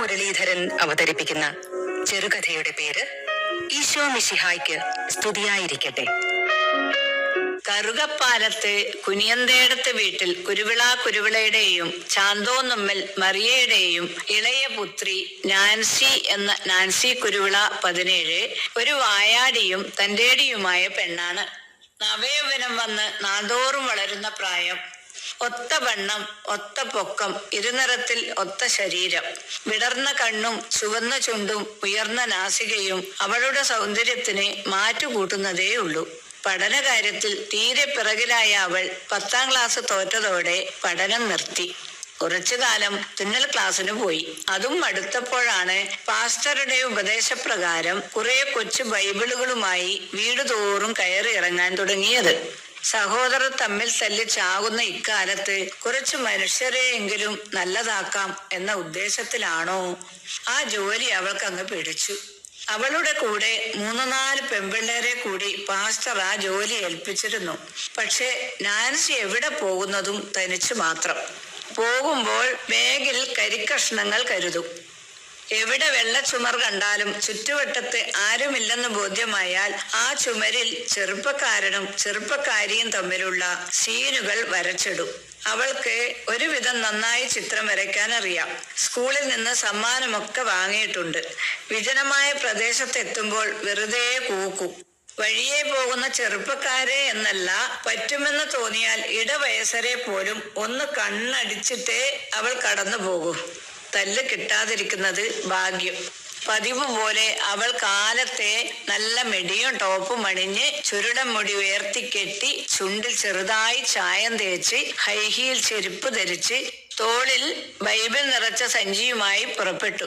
മുരളീധരൻ അവതരിപ്പിക്കുന്ന ചെറുകഥയുടെ പേര് ഈശോ മിഷിഹായ്ക്ക് സ്തുതിയായിരിക്കട്ടെ. കറുകപ്പാലത്ത് കുനിയന്തേടത്ത് വീട്ടിൽ കുരുവിള കുരുവിളയുടെയും ചാന്തോന്നുമ്മൽ മറിയയുടെയും ഇളയ പുത്രി നാൻസി എന്ന നാൻസി കുരുവിള പതിനേഴ് ഒരു വായാടിയും തന്റേടിയുമായ പെണ്ണാണ്. നവയവനം വന്ന് നാദോറും വളരുന്ന പ്രായം ഒത്ത വണ്ണം ഒത്ത പൊക്കം ഇരുനിറത്തിൽ ഒത്ത ശരീരം. വിടർന്ന കണ്ണും ചുവന്ന ചുണ്ടും ഉയർന്ന നാസികയും അവളുടെ സൗന്ദര്യത്തിന് മാറ്റുകൂട്ടുന്നതേ ഉള്ളൂ പഠനകാര്യത്തിൽ തീരെ പിറകിലായ അവൾ പത്താം ക്ലാസ് തോറ്റതോടെ പഠനം നിർത്തി. കുറച്ചു കാലം തുന്നൽ ക്ലാസ്സിന് പോയി. അതും അടുത്തപ്പോഴാണ് പാസ്റ്ററുടെ ഉപദേശപ്രകാരം കുറെ കൊച്ചു ബൈബിളുകളുമായി വീട് തോറും കയറി ഇറങ്ങാൻ തുടങ്ങിയത്. സഹോദരർ തമ്മിൽ തല്ലി ചാകുന്ന ഇക്കാലത്ത് കുറച്ച് മനുഷ്യരെയെങ്കിലും നല്ലതാക്കാം എന്ന ഉദ്ദേശത്തിലാണോ? ആ ജോലി അവൾക്ക് അങ്ങ് പിടിച്ചു. അവളുടെ കൂടെ മൂന്ന് നാല് പെൺപിള്ളേരെ കൂടി പാസ്റ്റർ ആ ജോലി ഏൽപ്പിച്ചിരുന്നു. പക്ഷെ നാൻസി എവിടെ പോകുന്നതും തനിച്ചു മാത്രം. പോകുമ്പോൾ ബാഗിൽ കരിക്കഷ്ണങ്ങൾ കരുതും. എവിടെ വെള്ള ചുമർ കണ്ടാലും ചുറ്റുവട്ടത്ത് ആരുമില്ലെന്ന് ബോധ്യമായാൽ ആ ചുമരിൽ ചെറുപ്പക്കാരനും ചെറുപ്പക്കാരിയും തമ്മിലുള്ള സീനുകൾ വരച്ചിടും. അവൾക്ക് ഒരുവിധം നന്നായി ചിത്രം വരയ്ക്കാൻ അറിയാം. സ്കൂളിൽ നിന്ന് സമ്മാനമൊക്കെ വാങ്ങിയിട്ടുണ്ട്. വിജനമായ പ്രദേശത്തെത്തുമ്പോൾ വെറുതെ കൂക്കും. വഴിയെ പോകുന്ന ചെറുപ്പക്കാരെ എന്നല്ല പറ്റുമെന്ന് തോന്നിയാൽ ഇടവയസരെ പോലും ഒന്ന് കണ്ണടിച്ചിട്ടേ അവൾ കടന്നു പോകും തല്ല് കിട്ടാതിരിക്കുന്നത് ഭാഗ്യം. പതിവ് പോലെ അവൾ കാലത്തെ നല്ല മെടിയും ടോപ്പും അണിഞ്ഞ് ചുരുടൻ മുടി ഉയർത്തി കെട്ടി ചുണ്ടിൽ ചെറുതായി ചായം തേച്ച് ഹൈഹീൽ ചെരുപ്പ് ധരിച്ച് തോളിൽ ബൈബിൾ നിറച്ച സഞ്ചിയുമായി പുറപ്പെട്ടു.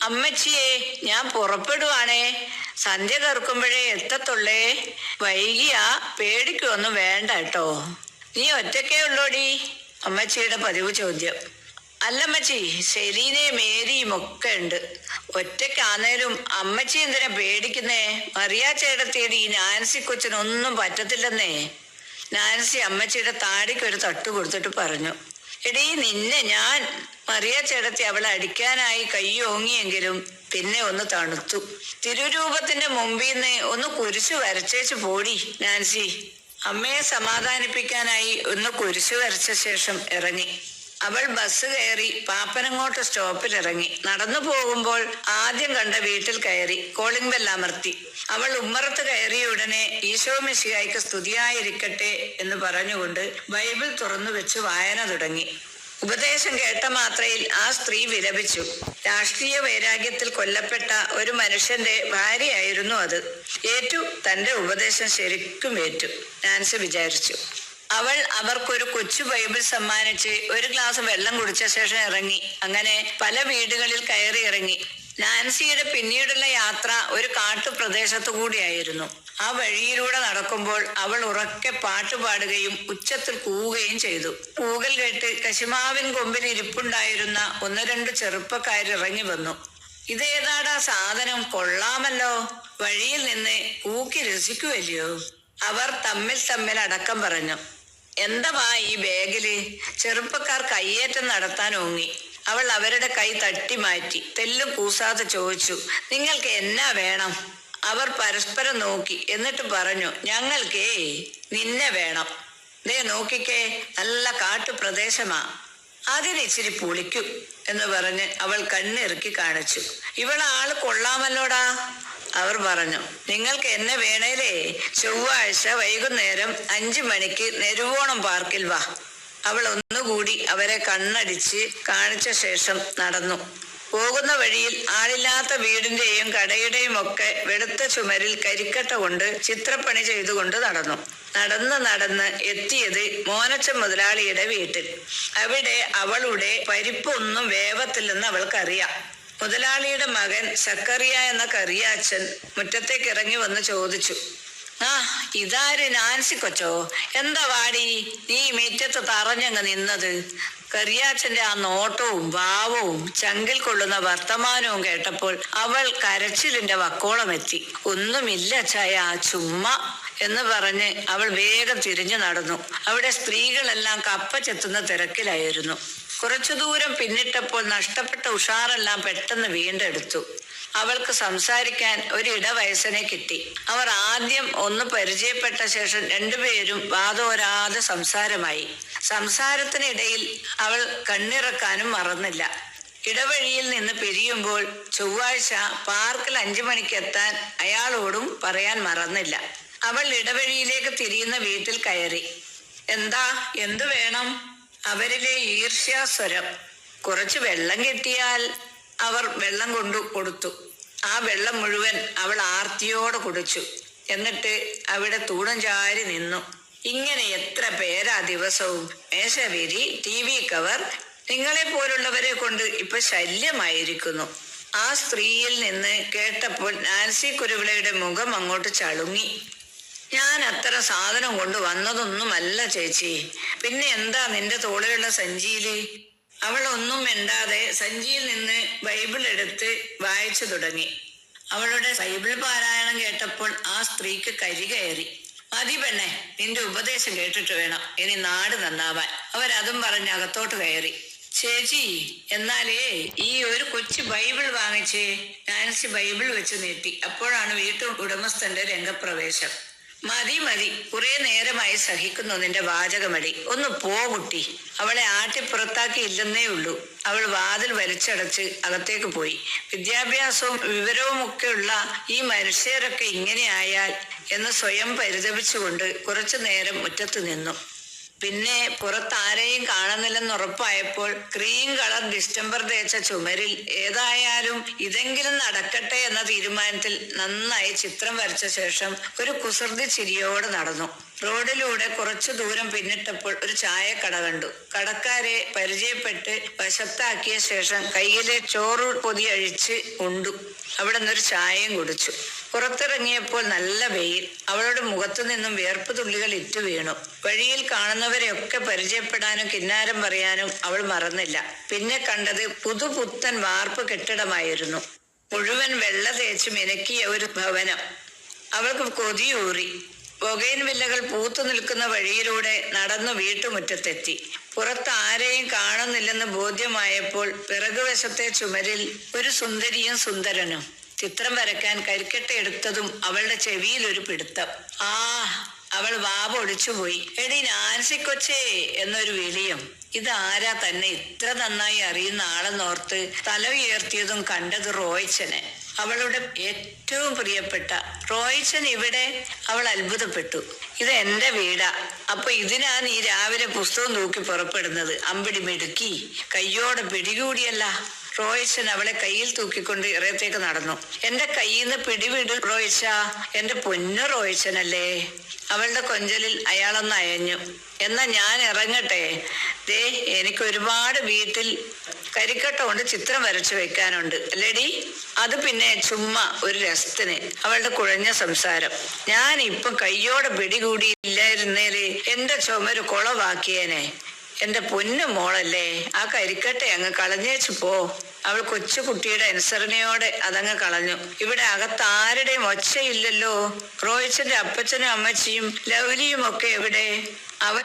അമ്മച്ചിയെ ഞാൻ പുറപ്പെടുവാണേ. സന്ധ്യ കറുക്കുമ്പോഴേ എത്തത്തുള്ളേ. വൈകിയാ പേടിക്കൊന്നും വേണ്ട കേട്ടോ. നീ ഒറ്റക്കേ ഉള്ളോടി? അമ്മച്ചിയുടെ പതിവ് ചോദ്യം. അല്ലമ്മച്ചി ശരീരയും മേരിയും ഒക്കെ ഉണ്ട്. ഒറ്റയ്ക്കാന്നേലും അമ്മച്ചി എന്തിനാ പേടിക്കുന്നേ? മറിയാ ചേട്ടത്തിയുടെ ഈ നാൻസി കൊച്ചിനൊന്നും പറ്റത്തില്ലെന്നേ. നാൻസി അമ്മച്ചിയുടെ താടിക്ക് ഒരു തട്ട് കൊടുത്തിട്ട് പറഞ്ഞു. എടീ നിന്നെ ഞാൻ മറിയ ചേട്ടത്തി അവളെ അടിക്കാനായി കൈയോങ്ങിയെങ്കിലും പിന്നെ ഒന്ന് തണുത്തു. തിരുരൂപത്തിന്റെ മുമ്പിൽ നിന്ന് ഒന്ന് കുരിശു വരച്ചേച്ച് പോടി നാൻസി. അമ്മയെ സമാധാനിപ്പിക്കാനായി ഒന്ന് കുരിശു വരച്ച ശേഷം ഇറങ്ങി. അവൾ ബസ് കയറി പാപ്പനങ്ങോട്ട് സ്റ്റോപ്പിൽ ഇറങ്ങി നടന്നു പോകുമ്പോൾ ആദ്യം കണ്ട വീട്ടിൽ കയറി കോളിംഗ് ബെല്ല അമർത്തി. അവൾ ഉമ്മറത്ത് കയറിയ ഉടനെ ഈശോ മിശിഹായ്ക്ക് സ്തുതിയായിരിക്കട്ടെ എന്ന് പറഞ്ഞുകൊണ്ട് ബൈബിൾ തുറന്നു വെച്ച് വായന തുടങ്ങി. ഉപദേശം കേട്ട മാത്രയിൽ ആ സ്ത്രീ വിലപിച്ചു. രാഷ്ട്രീയ വൈരാഗ്യത്തിൽ കൊല്ലപ്പെട്ട ഒരു മനുഷ്യന്റെ ഭാര്യയായിരുന്നു അത്. ഏറ്റു തന്റെ ഉപദേശം ശരിക്കും ഏറ്റു നാൻസി വിചാരിച്ചു. അവൾ അവർക്കൊരു കൊച്ചു ബൈബിൾ സമ്മാനിച്ച് ഒരു ഗ്ലാസ് വെള്ളം കുടിച്ച ശേഷം ഇറങ്ങി. അങ്ങനെ പല വീടുകളിൽ കയറി ഇറങ്ങി. നാൻസിയുടെ പിന്നീടുള്ള യാത്ര ഒരു കാട്ടുപ്രദേശത്തു കൂടിയായിരുന്നു. ആ വഴിയിലൂടെ നടക്കുമ്പോൾ അവൾ ഉറക്കെ പാട്ടുപാടുകയും ഉച്ചത്തിൽ കൂവുകയും ചെയ്തു. കൂകൽ കേട്ട് കശുമാവിൻ കൊമ്പിൽ ഇരിപ്പുണ്ടായിരുന്ന ഒന്ന് രണ്ട് ചെറുപ്പക്കാർ ഇറങ്ങി വന്നു. ഇതേതാടാ സാധനം? കൊള്ളാമല്ലോ. വഴിയിൽ നിന്ന് കൂക്കി രസിക്കുവല്ലയോ? അവർ തമ്മിൽ തമ്മിൽ അടക്കം പറഞ്ഞു. എന്തവാ ഈ ബാഗിൽ? ചെറുപ്പക്കാർ കയ്യേറ്റം നടത്താൻ ഓങ്ങി. അവൾ അവരുടെ കൈ തട്ടി മാറ്റി. തെല്ലും കൂസാതെ ചോദിച്ചു നിങ്ങൾക്ക് എന്നാ വേണം? അവർ പരസ്പരം നോക്കി. എന്നിട്ട് പറഞ്ഞു ഞങ്ങൾക്കേ നിന്നെ വേണം. ദേ നോക്കിക്കേ നല്ല കാട്ടുപ്രദേശമാ. അതിന് ഇച്ചിരി പുളിക്കും എന്ന് പറഞ്ഞ് അവൾ കണ്ണിറുക്കി കാണിച്ചു. ഇവളെ ആൾ കൊള്ളാമല്ലോടാ. അവർ പറഞ്ഞു നിങ്ങൾക്ക് എന്നെ വേണേലേ? ചൊവ്വാഴ്ച വൈകുന്നേരം അഞ്ചു മണിക്ക് നെരുവോണം പാർക്കിൽ വാ. അവൾ ഒന്നുകൂടി അവരെ കണ്ണടിച്ച് കാണിച്ച ശേഷം നടന്നു. പോകുന്ന വഴിയിൽ ആളില്ലാത്ത വീടിന്റെയും കടയുടെയും ഒക്കെ വെളുത്ത ചുമരിൽ കരിക്കട്ട കൊണ്ട് ചിത്രപ്പണി ചെയ്തുകൊണ്ട് നടന്നു. നടന്ന് നടന്ന് എത്തിയത് മോനച്ച മുതലാളിയുടെ വീട്ടിൽ. അവിടെ അവളുടെ പരിപ്പൊന്നും വേവത്തില്ലെന്ന് അവൾക്കറിയാം. മുതലാളിയുടെ മകൻ സക്കറിയ എന്ന കറിയാച്ചൻ മുറ്റത്തേക്ക് ഇറങ്ങി വന്ന് ചോദിച്ചു ആ ഇതാര് നാൻസി കൊച്ചോ? എന്താ വാടി? നീ മുറ്റത്ത് തറഞ്ഞങ്ങ് നിന്നത്? കറിയാച്ചന്റെ ആ നോട്ടവും ഭാവവും ചങ്കിൽ കൊള്ളുന്ന വർത്തമാനവും കേട്ടപ്പോൾ അവൾ കരച്ചിലിന്റെ വക്കോളം എത്തി ഒന്നുമില്ല ചായ ചുമ്മാ എന്ന് പറഞ്ഞ് അവൾ വേഗം തിരിഞ്ഞു നടന്നു. അവിടെ സ്ത്രീകളെല്ലാം കപ്പ ചെത്തുന്ന തിരക്കിലായിരുന്നു. കുറച്ചു ദൂരം പിന്നിട്ടപ്പോൾ നഷ്ടപ്പെട്ട ഉഷാറെല്ലാം പെട്ടെന്ന് വീണ്ടെടുത്തു. അവൾക്ക് സംസാരിക്കാൻ ഒരു ഇടവയസ്സനെ കിട്ടി. അവർ ആദ്യം ഒന്ന് പരിചയപ്പെട്ട ശേഷം രണ്ടുപേരും വാതോരാതെ സംസാരമായി. സംസാരത്തിനിടയിൽ അവൾ കണ്ണിറക്കാനും മറന്നില്ല. ഇടവഴിയിൽ നിന്ന് പിരിയുമ്പോൾ ചൊവ്വാഴ്ച പാർക്കിൽ അഞ്ചു മണിക്ക് എത്താൻ അയാളോടും പറയാൻ മറന്നില്ല. അവൾ ഇടവഴിയിലേക്ക് തിരിയുന്ന വീട്ടിൽ കയറി. എന്താ? എന്തു വേണം? അവരിലെ ഈർഷ്യാസ്വരം. കുറച്ച് വെള്ളം കിട്ടിയാൽ അവർ വെള്ളം കൊണ്ടു കൊടുത്തു. ആ വെള്ളം മുഴുവൻ അവൾ ആർത്തിയോടെ കുടിച്ചു. എന്നിട്ട് അവിടെ തൂണം ചാരി നിന്നു. ഇങ്ങനെ എത്ര പേരാ ദിവസവും? മേശവിരി ടി വി കവർ. നിങ്ങളെ പോലുള്ളവരെ കൊണ്ട് ഇപ്പൊ ശല്യമായിരിക്കുന്നു. ആ സ്ത്രീയിൽ നിന്ന് കേട്ടപ്പോൾ നാൻസി കുരുവിളയുടെ മുഖം അങ്ങോട്ട് ചളുങ്ങി. ഞാൻ അത്ര സാധനം കൊണ്ട് വന്നതൊന്നുമല്ല ചേച്ചി. പിന്നെ എന്താ നിന്റെ തോളിലുള്ള സഞ്ചിയിൽ? അവൾ ഒന്നും മിണ്ടാതെ സഞ്ചിയിൽ നിന്ന് ബൈബിൾ എടുത്ത് വായിച്ചു തുടങ്ങി. അവളുടെ ബൈബിൾ പാരായണം കേട്ടപ്പോൾ ആ സ്ത്രീക്ക് കരി കയറി. മതി പെണ്ണെ നിന്റെ ഉപദേശം കേട്ടിട്ട് വേണം. ഇനി നാട് നന്നാവാൻ. അവരതും പറഞ്ഞ് അകത്തോട്ട് കയറി. ചേച്ചി എന്നാലേ ഈ ഒരു കൊച്ചു ബൈബിൾ വാങ്ങിച്ച് നാൻസി ബൈബിൾ വെച്ച് നീട്ടി. അപ്പോഴാണ് വീട്ടു ഉടമസ്ഥന്റെ രംഗപ്രവേശം. മതി മതി. കുറെ നേരമായി സഹിക്കുന്നു നിന്റെ വാചകമടി. ഒന്ന് പോ കുട്ടി. അവളെ ആട്ടി പുറത്താക്കി ഇല്ലെന്നേ ഉള്ളൂ. അവൾ വാതിൽ വലിച്ചടച്ച് അകത്തേക്ക് പോയി. വിദ്യാഭ്യാസവും വിവരവും ഒക്കെയുള്ള ഈ മനുഷ്യരൊക്കെ ഇങ്ങനെയായാൽ എന്ന് സ്വയം പരിതപിച്ചുകൊണ്ട് കുറച്ചു നേരം മുറ്റത്ത് നിന്നു. പിന്നെ പുറത്താരെയും കാണുന്നില്ലെന്ന് ഉറപ്പായപ്പോൾ ക്രീം കളർ ഡിസ്റ്റംബർ തേച്ച ചുമരിൽ ഏതായാലും ഇതെങ്കിലും നടക്കട്ടെ എന്ന തീരുമാനത്തിൽ നന്നായി ചിത്രം വരച്ച ശേഷം ഒരു കുസൃതി ചിരിയോടെ നടന്നു. റോഡിലൂടെ കുറച്ചു ദൂരം പിന്നിട്ടപ്പോൾ ഒരു ചായക്കട കണ്ടു. കടക്കാരെ പരിചയപ്പെട്ട് വശത്താക്കിയ ശേഷം കയ്യിലെ ചോറ് പൊതി അഴിച്ച് ഉണ്ടു അവിടെ നിന്നൊരു ചായയും കുടിച്ചു. പുറത്തിറങ്ങിയപ്പോൾ നല്ല വെയിൽ. അവളുടെ മുഖത്തു നിന്നും വിയർപ്പ് തുള്ളികൾ ഇറ്റു വീണു. വഴിയിൽ കാണുന്നവരെയൊക്കെ പരിചയപ്പെടാനും കിന്നാരം പറയാനും അവൾ മറന്നില്ല. പിന്നെ കണ്ടത് പുതുപുത്തൻ വാർപ്പ് കെട്ടിടമായിരുന്നു. മുഴുവൻ വെള്ള തേച്ച് മിനുക്കിയ ഒരു ഭവനം. അവൾക്ക് കൊതിയൂറി. പുകയിൻ വില്ലകൾ പൂത്തു നിൽക്കുന്ന വഴിയിലൂടെ നടന്നു വീട്ടുമുറ്റത്തെത്തി. പുറത്ത് ആരെയും കാണുന്നില്ലെന്ന് ബോധ്യമായപ്പോൾ പിറകുവശത്തെ ചുമരിൽ ഒരു സുന്ദരിയും സുന്ദരനും. ചിത്രം വരയ്ക്കാൻ കരിക്കട്ട എടുത്തതും അവളുടെ ചെവിയിൽ ഒരു പിടുത്തം. ആ അവൾ വാവ ഒളിച്ചുപോയി എടി നാൻസി കൊച്ചേ എന്നൊരു വിളിയും. ഇതാരാ തന്നെ ഇത്ര നന്നായി അറിയുന്ന ആളെന്നോർത്ത് തല ഉയർത്തിയതും കണ്ടത് റോയ്ച്ചനെ. അവളുടെ ഏറ്റവും പ്രിയപ്പെട്ട റോയിച്ചൻ ഇവിടെ അവൾ അത്ഭുതപ്പെട്ടു. ഇത് എന്റെ വീടാ. അപ്പൊ ഇതിനാ ഈ രാവിലെ പുസ്തകം നോക്കി പുറപ്പെടുന്നത്. അമ്പിടി മെടുക്കി. കയ്യോടെ പിടികൂടിയല്ല. റോയിച്ചൻ അവളെ കയ്യിൽ തൂക്കിക്കൊണ്ട് ഇറയത്തേക്ക് നടന്നു. എന്റെ കയ്യിൽ നിന്ന് പിടിവിട് റോയിച്ച. എന്റെ പൊന്നു റോയിച്ചനല്ലേ. അവളുടെ കൊഞ്ചലിൽ അയാളൊന്ന് അയഞ്ഞു. എന്നാ ഞാൻ ഇറങ്ങട്ടെ? ദേ എനിക്ക് ഒരുപാട് വീട്ടിൽ കരിക്കട്ട കൊണ്ട് ചിത്രം വരച്ചു വെക്കാനുണ്ട്. അല്ലേടി? അത് പിന്നെ ചുമ്മാ ഒരു രസത്തിന്. അവളുടെ കുഴഞ്ഞ സംസാരം. ഞാൻ ഇപ്പം കയ്യോടെ പിടികൂടിയില്ലായിരുന്നേൽ എന്റെ ചുമര് കുളവാക്കിയേനെ. എന്റെ പൊന്നു മോളല്ലേ ആ കരിക്കട്ട അങ്ങ് കളഞ്ഞേച്ചു പോ. അവൾ കൊച്ചു കുട്ടിയുടെ അനുസരണയോടെ അതങ്ങ് കളഞ്ഞു. ഇവിടെ അകത്ത് ആരുടെയും ഒച്ചയില്ലല്ലോ. റോയിച്ചന്റെ അപ്പച്ചനും അമ്മച്ചിയും ലൗലിയും ഒക്കെ എവിടെ? അവൻ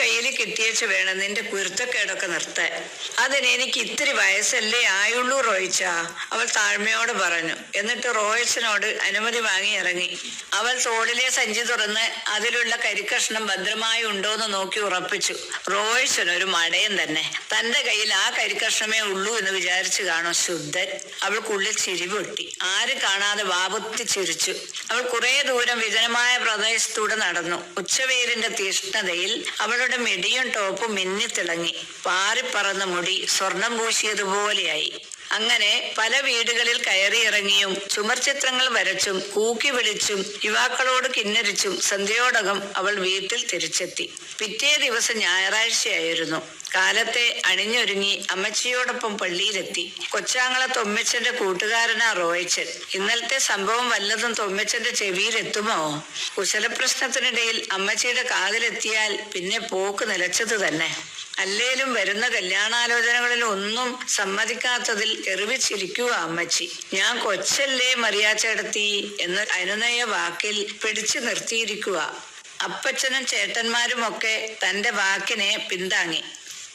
കയ്യിൽ കിട്ടിയേച്ച് വേണം നിന്റെ കുരുത്തക്കേടൊക്കെ നിർത്താൻ. അതിന് എനിക്ക് ഇത്തിരി വയസ്സല്ലേ ആയുള്ളൂ റോയിച്ച. അവൾ താഴ്മയോട് പറഞ്ഞു. എന്നിട്ട് റോയിച്ചനോട് അനുമതി വാങ്ങി ഇറങ്ങി. അവൾ തോളിലെ സഞ്ചി തുറന്ന് അതിലുള്ള കരിക്കഷ്ണം ഭദ്രമായി ഉണ്ടോന്ന് നോക്കി ഉറപ്പിച്ചു. റോയിച്ചൻ ഒരു മടയൻ തന്നെ. തന്റെ കയ്യിൽ ആ കരിക്കഷ്ണമേ ഉള്ളൂ എന്ന് വിചാരിച്ചു കാണോ ശുദ്ധൻ. അവൾക്കുള്ളിൽ ചിരി പൊട്ടി. ആരും കാണാതെ വാപുത്തി ചിരിച്ചു. അവൾ കുറേ ദൂരം വിജനമായ പ്രദേശത്തൂടെ നടന്നു. ഉച്ചവെയിലിന്റെ തീഷ്ണതയിൽ അവളുടെ മിടിയും ടോപ്പും മിന്നിത്തിളങ്ങി പാറിപ്പറന്ന മുടി സ്വർണം പൂശിയതുപോലെയായി. അങ്ങനെ പല വീടുകളിൽ കയറിയിറങ്ങിയും ചുമർചിത്രങ്ങൾ വരച്ചും കൂക്കി വിളിച്ചും യുവാക്കളോട് കിന്നരിച്ചും സന്ധ്യയോടകം അവൾ വീട്ടിൽ തിരിച്ചെത്തി. പിറ്റേ ദിവസം ഞായറാഴ്ചയായിരുന്നു. കാലത്തെ അണിഞ്ഞൊരുങ്ങി അമ്മച്ചിയോടൊപ്പം പള്ളിയിലെത്തി. കൊച്ചാങ്ങളത്ത് തൊമ്മച്ചന്റെ കൂട്ടുകാരനാ റോയച്ചൻ. ഇന്നലത്തെ സംഭവം വല്ലതും തൊമ്മച്ചന്റെ ചെവിയിലെത്തുമോ? കുശലപ്രശ്നത്തിനിടയിൽ അമ്മച്ചിയുടെ കാതിലെത്തിയാൽ പിന്നെ പോക്ക് നിലച്ചത് തന്നെ. അല്ലേലും വരുന്ന കല്യാണാലോചനകളിൽ ഒന്നും സമ്മതിക്കാത്തതിൽ എറിവിച്ചിരിക്കുക അമ്മച്ചി. ഞാൻ കൊച്ചല്ലേ മറിയാച്ചേടത്തി എന്ന് അനുനയ വാക്കിൽ പിടിച്ചു നിർത്തിയിരിക്കുക. അപ്പച്ചനും ചേട്ടന്മാരുമൊക്കെ തന്റെ വാക്കിനെ പിന്താങ്ങി.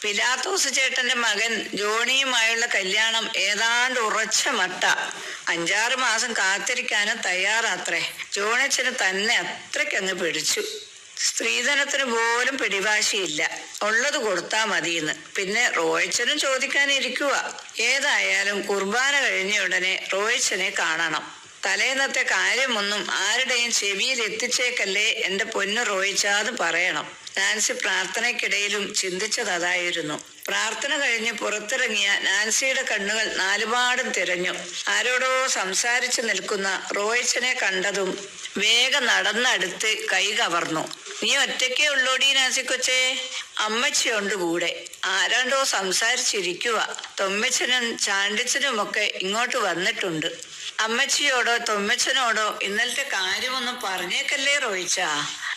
പിലാത്തോസ് ചേട്ടന്റെ മകൻ ജോണിയുമായുള്ള കല്യാണം ഏതാണ്ട് ഉറച്ച മട്ട. അഞ്ചാറ് മാസം കാത്തിരിക്കാനും തയ്യാറാത്രേ. ജോണിച്ചന് തന്നെ അത്രയ്ക്കങ്ങ് പിടിച്ചു. സ്ത്രീധനത്തിന് പോലും പിടിവാശിയില്ല. ഉള്ളത് കൊടുത്താ മതിയെന്ന്. പിന്നെ റോയച്ചനും ചോദിക്കാനിരിക്കുക ഏതായാലും കുർബാന കഴിഞ്ഞ ഉടനെ റോയച്ചനെ കാണണം. തലേന്നത്തെ കാര്യമൊന്നും ആരുടെയും ചെവിയിൽ എത്തിച്ചേക്കല്ലേ എന്റെ പൊന്നു റോയിച്ചാന്ന് പറയണം. നാൻസി പ്രാർത്ഥനയ്ക്കിടയിലും ചിന്തിച്ചത് അതായിരുന്നു. പ്രാർത്ഥന കഴിഞ്ഞ് പുറത്തിറങ്ങിയ നാൻസിയുടെ കണ്ണുകൾ നാലുപാടും തിരഞ്ഞു. ആരോടോ സംസാരിച്ചു നിൽക്കുന്ന റോയിച്ചനെ കണ്ടതും വേഗം നടന്നടുത്ത് കൈ കവർന്നു. നീ ഒറ്റയ്ക്കേ ഉള്ളോടി നാൻസി കൊച്ചേ? അമ്മച്ചിയുണ്ട് കൂടെ. ആരാണ്ടോ സംസാരിച്ചിരിക്കുക തൊമ്മച്ചനും ചാണ്ടിച്ചനും ഒക്കെ ഇങ്ങോട്ട് വന്നിട്ടുണ്ട്. അമ്മച്ചിയോടോ തൊമ്മച്ചനോടോ ഇന്നലത്തെ കാര്യമൊന്നും പറഞ്ഞേക്കല്ലേ റോയിച്ച?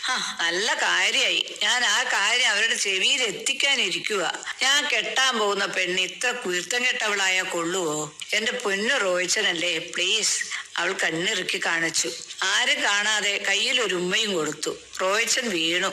ആ നല്ല കാര്യായി. ഞാൻ ആ കാര്യം അവരുടെ ചെവിയിൽ എത്തിക്കാനിരിക്കുക ഞാൻ കെട്ടാൻ പോകുന്ന പെണ്ണ് ഇത്ര കുരുത്തം കെട്ടവളായ കൊള്ളുവോ? എന്റെ പൊന്നു റോയിച്ചനല്ലേ പ്ലീസ്. അവൾ കണ്ണിറുക്കി കാണിച്ചു. ആരും കാണാതെ കയ്യിൽ ഒരു ഉമ്മയും കൊടുത്തു. റോയിച്ചൻ വീണു.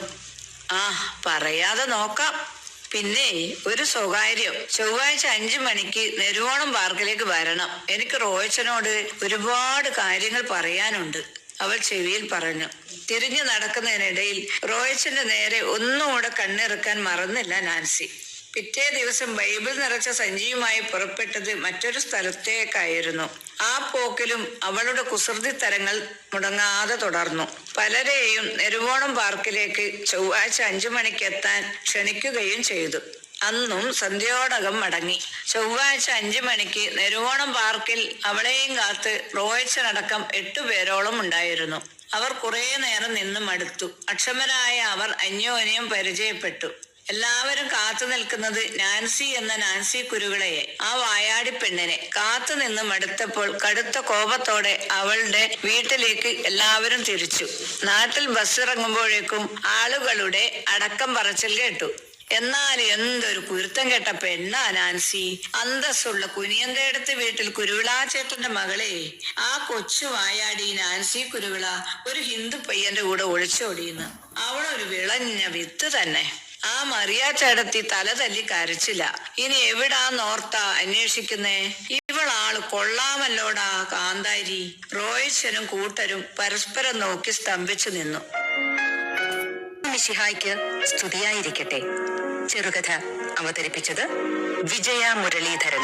ആ പറയാതെ നോക്കാം. പിന്നെ ഒരു സ്വകാര്യം. ചൊവ്വാഴ്ച അഞ്ചു മണിക്ക് നെരുവോണം പാർക്കിലേക്ക് വരണം. എനിക്ക് റോയച്ചനോട് ഒരുപാട് കാര്യങ്ങൾ പറയാനുണ്ട്. അവൾ ചെവിയിൽ പറഞ്ഞു. തിരിഞ്ഞു നടക്കുന്നതിനിടയിൽ റോയച്ചന്റെ നേരെ ഒന്നുകൂടെ കണ്ണിറുക്കാൻ മറന്നില്ല നാൻസി. പിറ്റേ ദിവസം ബൈബിൾ നിറച്ച സഞ്ചിയുമായി പുറപ്പെട്ടത് മറ്റൊരു സ്ഥലത്തേക്കായിരുന്നു. ആ പോക്കിലും അവളുടെ കുസൃതി തരങ്ങൾ മുടങ്ങാതെ തുടർന്നു. പലരെയും നെരുവോണം പാർക്കിലേക്ക് ചൊവ്വാഴ്ച അഞ്ചു മണിക്ക് എത്താൻ ക്ഷണിക്കുകയും ചെയ്തു. അന്നും സന്ധ്യോടകം മടങ്ങി. ചൊവ്വാഴ്ച അഞ്ചു മണിക്ക് നെരുവോണം പാർക്കിൽ അവളെയും കാത്ത് റോയച്ചനടക്കം എട്ടുപേരോളം ഉണ്ടായിരുന്നു. അവർ കുറേ നേരം നിന്നും മടുത്തു. അക്ഷമരായ അവർ അന്യോന്യം പരിചയപ്പെട്ടു. എല്ലാവരും കാത്തു നിൽക്കുന്നത് നാൻസി എന്ന നാൻസി കുരുവിളയെ ആ വായാടി പെണ്ണിനെ. കാത്തു നിന്ന് മടുത്തപ്പോൾ കടുത്ത കോപത്തോടെ അവളുടെ വീട്ടിലേക്ക് എല്ലാവരും തിരിച്ചു. നാട്ടിൽ ബസ് ഇറങ്ങുമ്പോഴേക്കും ആളുകളുടെ അടക്കം പറച്ചിൽ കേട്ടു. എന്നാൽ എന്തൊരു കുരുത്തം കേട്ട പെണ്ണാ നാൻസി. അന്തസ്സുള്ള കുനിയന്തേടത്ത് വീട്ടിൽ കുരുവിളാച്ചേട്ടന്റെ മകളെ. ആ കൊച്ചു വായാടി നാൻസി കുരുവിള ഒരു ഹിന്ദു പയ്യന്റെ കൂടെ ഒളിച്ചോടിയെന്ന്. അവളൊരു വിളഞ്ഞ വിത്ത് തന്നെ. ആ മറിയാച്ചേടത്തി തല തല്ലി കരച്ചില്ല. ഇനി എവിടാന്നോർത്താ അന്വേഷിക്കുന്നേ? ഇവളാൾ കൊള്ളാമല്ലോടാ കാന്താരി. റോയിച്ചനും കൂട്ടരും പരസ്പരം നോക്കി സ്തംഭിച്ചു നിന്നു. മിഷിഹായ്ക്ക് സ്തുതിയായിരിക്കട്ടെ. ചെറുകഥ അവതരിപ്പിച്ചത് വിജയ മുരളീധരൻ.